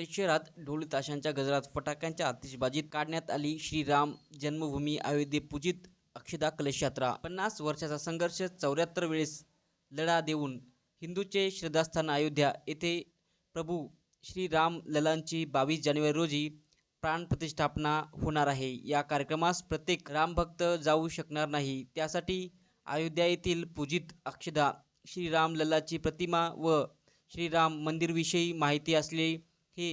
नांदेड शहरात ढोल ताशांच्या गजरात फटाक्यांच्या आतिषबाजीत काढण्यात आली श्रीराम जन्मभूमी अयोध्ये पूजित अक्षदा कलश यात्रा. पन्नास वर्षाचा संघर्ष चौऱ्याहत्तर वेळेस लढा देऊन हिंदूचे श्रद्धास्थान अयोध्या येथे प्रभू श्रीराम ललांची बावीस जानेवारी रोजी प्राणप्रतिष्ठापना होणार आहे. या कार्यक्रमास प्रत्येक रामभक्त जाऊ शकणार नाही. त्यासाठी अयोध्या येथील पूजित अक्षदा श्रीराम ललाची प्रतिमा व श्रीराम मंदिरविषयी माहिती असले हे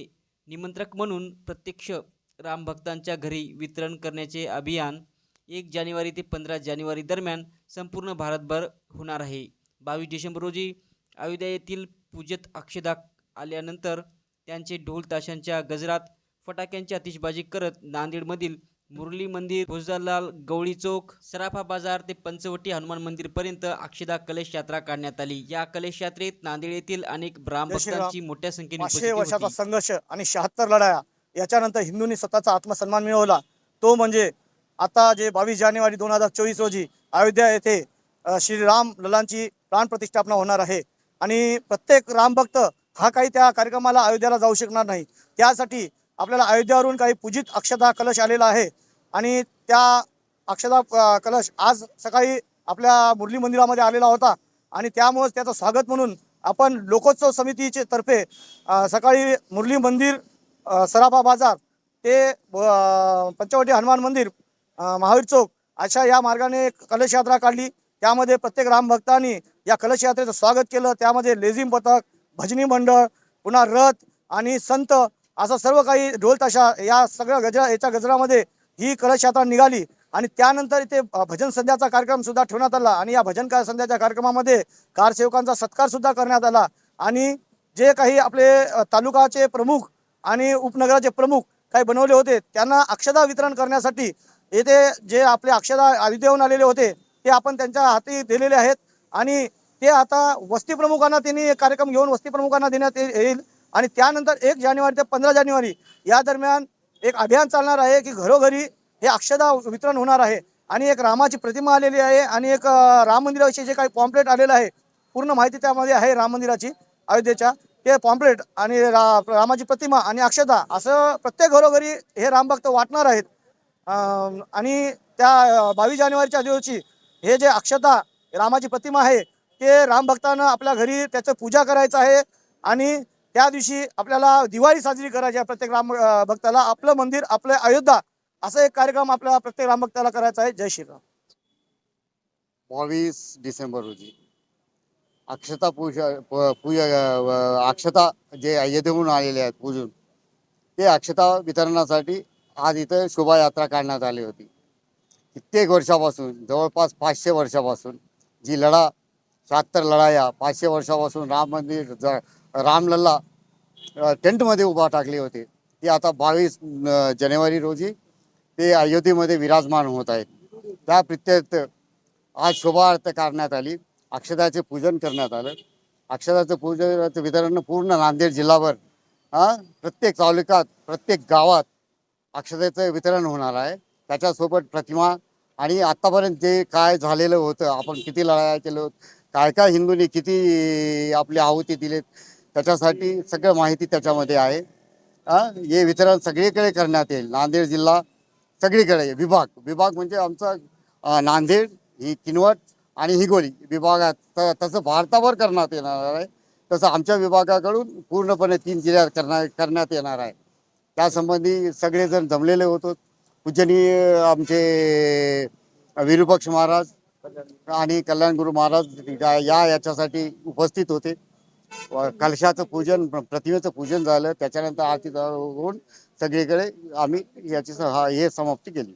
निमंत्रक म्हणून प्रत्यक्ष रामभक्तांच्या घरी वितरण करण्याचे अभियान एक जानेवारी ते पंधरा जानेवारी दरम्यान संपूर्ण भारतभर होणार आहे. बावीस डिसेंबर रोजी अयोध्या येथील पूजत अक्षदा आल्यानंतर त्यांचे ढोल ताशांच्या गजरात फटाक्यांची आतिषबाजी करत नांदेडमधील मुरली मंदिर भुजलाल गवळी चौक सराफा बाजार ते पंचवटी हनुमान मंदिर पर्यंत अक्षदा कलश यात्रा काढण्यात आली. या कलश यात्रेत नांदेड येथील अनेक ब्राह्मभक्तांची मोठ्या संख्येने वर्षाचा. संघर्ष आणि शहात्तर लढाया याच्यानंतर हिंदूंनी स्वतःचा आत्मसन्मान मिळवला. तो म्हणजे आता जे बावीस जानेवारी दोन हजार चोवीस रोजी अयोध्या येथे श्रीराम ललांची प्राणप्रतिष्ठापना होणार आहे. आणि प्रत्येक रामभक्त हा काही त्या कार्यक्रमाला अयोध्याला जाऊ शकणार नाही. त्यासाठी आपल्याला अयोध्यावरून काही पूजित अक्षता कलश आलेला आहे. आणि त्या अक्षता कलश आज सकाळी आपल्या मुरली मंदिरामध्ये आलेला होता. आणि त्यामुळेच त्याचं स्वागत म्हणून आपण लोकोत्सव समितीचे तर्फे सकाळी मुरली मंदिर सराफा बाजार ते पंचवटी हनुमान मंदिर महावीर चौक अशा या मार्गाने कलशयात्रा कलश यात्रा काढली. त्यामध्ये प्रत्येक रामभक्तांनी या कलश यात्रेचं स्वागत केलं. त्यामध्ये लेझिम पथक भजनी मंडळ पुन्हा रथ आणि संत असं सर्व काही ढोल ताशा या सगळ्या गजरा याच्या गजरामध्ये ही कलश यात्रा निघाली. आणि त्यानंतर इथे भजन संध्याचा कार्यक्रम सुद्धा ठेवण्यात आला. आणि या भजन का- संध्याच्या कार्यक्रमामध्ये कारसेवकांचा सत्कार सुद्धा करण्यात आला. आणि जे काही आपले तालुकाचे प्रमुख आणि उपनगराचे प्रमुख काही बनवले होते त्यांना अक्षदा वितरण करण्यासाठी येथे जे आपले अक्षदा अयोध्येहून आलेले होते ते आपण त्यांच्या हाती दिलेले आहेत. आणि ते आता वस्ती प्रमुखांना त्यांनी कार्यक्रम घेऊन वस्ती प्रमुखांना देण्यात येईल. आणि त्यानंतर एक जानेवारी ते पंधरा जानेवारी या दरम्यान एक अभियान चालणार आहे की घरोघरी हे अक्षदा वितरण होणार आहे. आणि एक रामाची प्रतिमा आलेली आहे आणि एक राम मंदिराविषयी जे काही पॉम्पलेट आलेलं आहे पूर्ण माहिती त्यामध्ये आहे राम मंदिराची अयोध्येच्या. ते पॉम्पलेट आणि रा रामाची प्रतिमा आणि अक्षता असं प्रत्येक घरोघरी हे रामभक्त वाटणार आहेत. आणि त्या बावीस जानेवारीच्या दिवशी हे जे अक्षता रामाची प्रतिमा आहे ते रामभक्तानं आपल्या घरी त्याचं पूजा करायचं आहे. आणि त्या दिवशी आपल्याला दिवाळी साजरी करायची आहे प्रत्येक राम भक्ताला. आपलं मंदिर आपलं अयोध्या असा एक कार्यक्रम आपल्याला प्रत्येक रामभक्ताला करायचा आहे. जय श्रीराम. बावीस डिसेंबर रोजी अक्षता पूजा पूजा अक्षता जे अयोध्येहून आलेले आहेत पूजून ते अक्षता वितरणासाठी आज इथं शोभायात्रा काढण्यात आली होती. कित्येक वर्षापासून जवळपास पाचशे वर्षापासून जी लढा शहात्तर लढाया पाचशे वर्षापासून राम मंदिर रामलल्ला टेंटमध्ये उभा टाकली होती. ती आता बावीस जानेवारी रोजी ते अयोध्येमध्ये विराजमान होत आहेत. त्या प्रत्यर्थ आज शोभार्थ करण्यात आली. अक्षताचे पूजन करण्यात आलं. अक्षताचं पूजनाचं वितरण पूर्ण नांदेड जिल्हाभर हा प्रत्येक तालुक्यात प्रत्येक गावात अक्षतेचं वितरण होणार आहे. त्याच्यासोबत प्रतिमा आणि आत्तापर्यंत जे काय झालेलं होतं आपण किती लढाया केलो काय काय हिंदूंनी किती आपली आहुती दिलेत त्याच्यासाठी सगळं माहिती त्याच्यामध्ये आहे. हे वितरण सगळीकडे करण्यात येईल. नांदेड जिल्हा सगळीकडे विभाग. विभाग म्हणजे आमचा नांदेड ही किनवट आणि हिगोली विभागात त- तसं भारताभर करण्यात येणार आहे. तसं आमच्या विभागाकडून पूर्णपणे तीन जिल्ह्यात करणार करण्यात येणार आहे. त्यासंबंधी सगळेजण जमलेले होतो. पूजनीय आमचे विरूपक्ष महाराज आणि कल्याण गुरु महाराज या या याच्यासाठी उपस्थित होते. कलशाचं पूजन प्रतिमेचं पूजन झालं. त्याच्यानंतर आरती होऊन सगळीकडे आम्ही याची हा- हे समाप्ती केली.